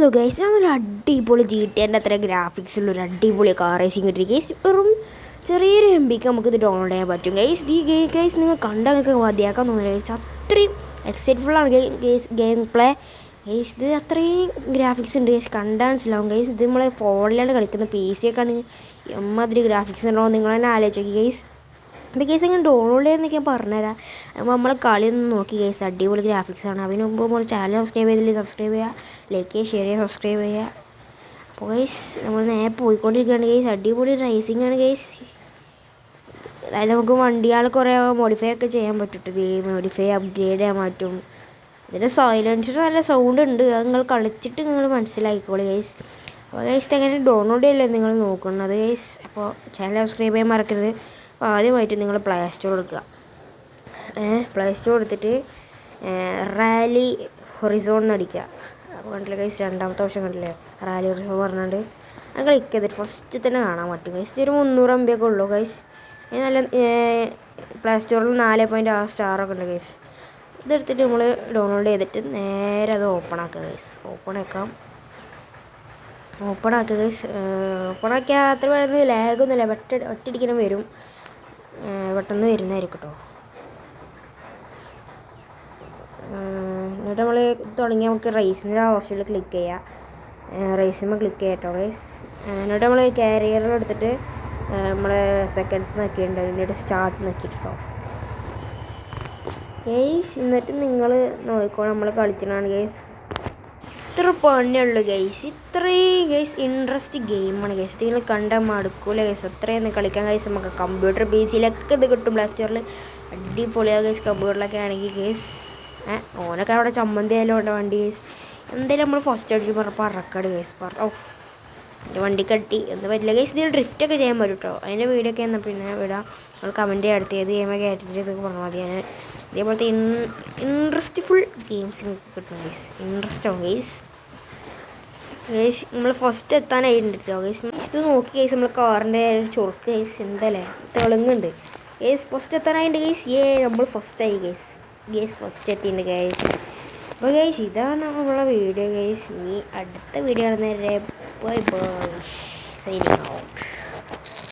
Hello guys ഞാനൊരു അടിപൊളി G T എന്റെ അത്ര ഗ്രാഫിക്സ് ഉള്ള ഒരു അടിപൊളി കാർ റേസിംഗ് കിട്ടി ഗൈസ് വെറും ചെറിയൊരു എം ബിക്ക് നമുക്കിത് ഡൗൺലോഡ് ചെയ്യാൻ പറ്റും. ഗൈസ് ഈ ഗെയിം ഗൈസ് നിങ്ങൾ കണ്ടാൽ നിങ്ങൾക്ക് മതിയാക്കാൻ തോന്നുന്നു ഗൈസ് അത്രയും എക്സൈറ്റ്ഫുൾ ആണ് ഗെയിം ഗെയിം പ്ലേ ഗൈസ് ഇത് അത്രയും ഗ്രാഫിക്സ് ഉണ്ട്. ഗൈസ് കണ്ടാൽ മനസ്സിലാവും. ഗൈസ് ഇത് നമ്മളെ ഫോണിലാണ് കളിക്കുന്നത് പി സി ഒക്കെ ആണ് എമ്മാതിരി ഗ്രാഫിക്സ് ഉണ്ടോ നിങ്ങൾ തന്നെ ആലോചിച്ച് നോക്കി ഗൈസ് അപ്പോൾ കേസ് ഞാൻ ഡൗൺലോഡ് ചെയ്യുന്നൊക്കെ ഞാൻ പറഞ്ഞുതരാം. അപ്പോൾ കളി ഒന്ന് നോക്കി കേസ് അടിപൊളി ഗ്രാഫിക്സ് ആണ്. അതിന് മുമ്പ് നമ്മൾ ചാനൽ സബ്സ്ക്രൈബ് ചെയ്തില്ലേ സബ്സ്ക്രൈബ് ചെയ്യുക ലൈക്ക് ചെയ്യുക ഷെയർ ചെയ്യുക സബ്സ്ക്രൈബ് ചെയ്യുക അപ്പോൾ ഗൈസ് നമ്മൾ നേരെ പോയിക്കൊണ്ടിരിക്കുകയാണ് ഗൈസ് അടിപൊളി റേസിംഗ് ആണ് ഗൈസ് അതായത് നമുക്ക് വണ്ടികൾ കുറേ മോഡിഫൈ ഒക്കെ ചെയ്യാൻ പറ്റും മോഡിഫൈ അപ്ഗ്രേഡ് ചെയ്യാൻ പറ്റും. ഇതിന്റെ സൈലൻസർ നല്ല സൗണ്ട് ഉണ്ട്. അത് നിങ്ങൾ കളിച്ചിട്ട് നിങ്ങൾ മനസ്സിലാക്കിക്കോളൂ ഗൈസ് അപ്പോൾ ഗൈസ് എങ്ങനെ ഡൗൺലോഡ് ചെയ്യല്ലേ നിങ്ങൾ നോക്കുന്നത് ഗൈസ് അപ്പോൾ ചാനൽ സബ്സ്ക്രൈബ് ചെയ്യാൻ മറക്കരുത്. ആദ്യമായിട്ട് നിങ്ങൾ പ്ലേ സ്റ്റോർ എടുക്കുക. പ്ലേ സ്റ്റോർ എടുത്തിട്ട് റാലി ഹൊറിസോൺ അപ്പോൾ കണ്ടില്ല കൈസ് രണ്ടാമത്തെ ഓപ്ഷൻ കണ്ടില്ലേ? റാലി ഹൊറിസോൺ പറഞ്ഞുകൊണ്ട് അത് ക്ലിക്ക് ചെയ്തിട്ട് ഫസ്റ്റ് തന്നെ കാണാൻ പറ്റും. കൈസ് ഒരു മുന്നൂറ് എം ബി ഒക്കെ ഉള്ളൂ കൈസ് നല്ല പ്ലേ സ്റ്റോറിൽ നാല് പോയിന്റ് ആറ് സ്റ്റാറൊക്കെ ഉണ്ട് കൈസ് ഇതെടുത്തിട്ട് നമ്മൾ ഡൗൺലോഡ് ചെയ്തിട്ട് നേരെ അത് ഓപ്പൺ ആക്കുക ഗൈസ് ഓപ്പൺ ആക്കാം. ഓപ്പൺ ആക്കുക ഗൈസ് ഓപ്പൺ ആക്കിയാൽ അത്ര വേണമെന്ന് ലാഗൊന്നുമില്ല ഒറ്റ ഒറ്റയടിക്കണം വരും. പെട്ടെന്ന് വരുന്നതായിരിക്കും കേട്ടോ എന്നിട്ട് നമ്മൾ തുടങ്ങി നമുക്ക് റൈസിന്റെ ഓപ്ഷനിൽ ക്ലിക്ക് ചെയ്യാം. റൈസിമ്മ ക്ലിക്ക് ചെയ്യാം ഗൈസ് എന്നിട്ട് നമ്മൾ കാരിയറിൽ എടുത്തിട്ട് നമ്മളെ സെക്കൻഡ് നോക്കിയിട്ടുണ്ട്. എന്നിട്ട് സ്റ്റാർട്ട് നോക്കിയിട്ടോ ഗൈസ് എന്നിട്ട് നിങ്ങൾ നോക്കിക്കോ നമ്മൾ കളിച്ചിട്ടാണ് ഗൈസ് ഇത്ര പണിയുള്ളൂ ഗൈസ് ഇത്രയും ഗൈസ് ഇൻട്രസ്റ്റ് ഗെയിമാണ് ഗൈസ് നിങ്ങൾ കണ്ടാൽ മടുക്കൂല ഗൈസ് അത്രയൊന്നും കളിക്കാൻ ഗൈസ് നമുക്ക് കമ്പ്യൂട്ടർ ബേസിലൊക്കെ ഇത് കിട്ടും. പ്ലേ സ്റ്റോറിൽ അടിപൊളിയാണ് ഗൈസ് കമ്പ്യൂട്ടറിലൊക്കെ ആണെങ്കിൽ ഗൈസ് ഏഹ് ഓനൊക്കെ അവിടെ ചമ്മന്തി ആയാലും ഉണ്ട് വണ്ടി ഗൈസ് എന്തായാലും നമ്മൾ ഫസ്റ്റ് അടിച്ച് പറഞ്ഞപ്പോൾ അറക്കാട് ഗൈസ് പറ ഓ എന്റെ വണ്ടി കട്ടി. എന്ത് പറ്റില്ല ഗൈസ് ഇതിൽ ഡ്രിഫ്റ്റ് ഒക്കെ ചെയ്യാൻ പറ്റും കേട്ടോ അതിന്റെ വീഡിയോ ഒക്കെ എന്നാൽ പിന്നെ വിടാം. നമ്മൾ കമന്റ് അടുത്ത് ഏത് ഗെയിമൊക്കെ ആയിട്ടിട്ട് ഇതൊക്കെ പറഞ്ഞാൽ മതി. ഞാൻ ഇതേപോലത്തെ ഇൻ ഇൻട്രസ്റ്റ്ഫുൾ ഗെയിംസ് കിട്ടും ഗൈസ് ഇൻട്രസ്റ്റ് ആവും ഗൈസ് ഗൈസ് നമ്മൾ ഫസ്റ്റ് എത്താനായിട്ടുണ്ട് കേട്ടോ ഗേസ് ഇത് നോക്കി ഗേസ് നമ്മൾ കാറിന്റെ ചൊറുക്ക് ഗേസ് എന്തല്ലേ? തെളുങ്ങുണ്ട് ഗേസ് ഫസ്റ്റ് എത്താനായിട്ടുണ്ട് ഗേസ് ഏ നമ്മൾ ഫസ്റ്റ് ആയി ഗേസ് ഗേസ് ഫസ്റ്റ് എത്തിയിട്ടുണ്ട് ഗേസ് അപ്പോൾ ഗേസ് ഇതാണ് നമ്മളെ വീഡിയോ ഗേസ് ഇനി അടുത്ത വീഡിയോ കാണുന്നവരെ ബൈ ബൈ സൈനിങ് ഔട്ട്